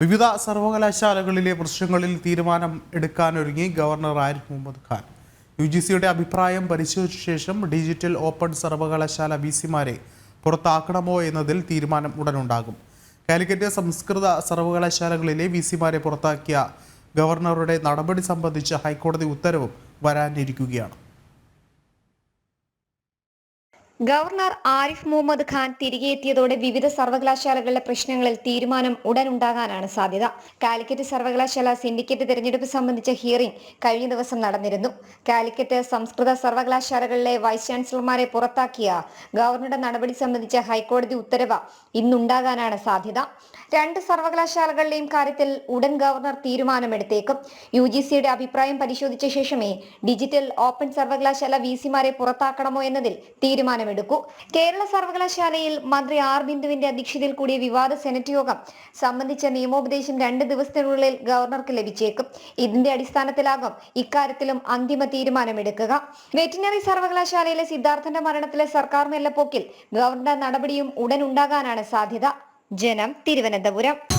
വിവിധ സർവകലാശാലകളിലെ പ്രശ്നങ്ങളിൽ തീരുമാനം എടുക്കാനൊരുങ്ങി governor Arif Muhammad Khan. U G സിയുടെ അഭിപ്രായം പരിശോധിച്ച ശേഷം ഡിജിറ്റൽ ഓപ്പൺ സർവകലാശാല വി സിമാരെ പുറത്താക്കണമോ എന്നതിൽ തീരുമാനം ഉടനുണ്ടാകും. കാലിക്കറ്റ് സംസ്കൃത സർവകലാശാലകളിലെ വി സിമാരെ പുറത്താക്കിയ ഗവർണറുടെ നടപടി സംബന്ധിച്ച ഹൈക്കോടതി ഉത്തരവും വരാനിരിക്കുകയാണ്. ഗവർണർ ആരിഫ് മുഹമ്മദ് ഖാൻ തിരികെ എത്തിയതോടെ വിവിധ സർവകലാശാലകളിലെ പ്രശ്നങ്ങളിൽ തീരുമാനം ഉടൻ ഉണ്ടാകാനാണ് സാധ്യത. കാലിക്കറ്റ് സർവകലാശാല സിൻഡിക്കേറ്റ് തെരഞ്ഞെടുപ്പ് സംബന്ധിച്ച ഹിയറിംഗ് കഴിഞ്ഞ ദിവസം നടന്നിരുന്നു. കാലിക്കറ്റ് സംസ്കൃത സർവകലാശാലകളിലെ വൈസ് ചാൻസലർമാരെ പുറത്താക്കിയ ഗവർണറുടെ നടപടി സംബന്ധിച്ച ഹൈക്കോടതി ഉത്തരവ് ഇന്നുണ്ടാകാനാണ് സാധ്യത. രണ്ട് സർവകലാശാലകളുടെയും കാര്യത്തിൽ ഉടൻ ഗവർണർ തീരുമാനമെടുത്തേക്കും. യു ജി സിയുടെ അഭിപ്രായം പരിശോധിച്ച ശേഷമേ ഡിജിറ്റൽ ഓപ്പൺ സർവകലാശാല വി സിമാരെ പുറത്താക്കണമോ എന്നതിൽ തീരുമാനമെടുക്കൂ കേരള സർവകലാശാലയിൽ മന്ത്രി ആർ ബിന്ദുവിന്റെ അധ്യക്ഷതയിൽ കൂടിയ വിവാദ സെനറ്റ് യോഗം സംബന്ധിച്ച നിയമോപദേശം രണ്ട് ദിവസത്തിനുള്ളിൽ ഗവർണർക്ക് ലഭിച്ചേക്കും. ഇതിന്റെ അടിസ്ഥാനത്തിലാകും ഇക്കാര്യത്തിലും അന്തിമ തീരുമാനമെടുക്കുക. വെറ്റിനറി സർവകലാശാലയിലെ സിദ്ധാർത്ഥന്റെ മരണത്തിലെ സർക്കാർ മെല്ലപ്പോക്കിൽ ഗവർണർ നടപടിയും ഉടൻ ഉണ്ടാകാനാണ് സാധ്യത. ജനം തിരുവനന്തപുരം.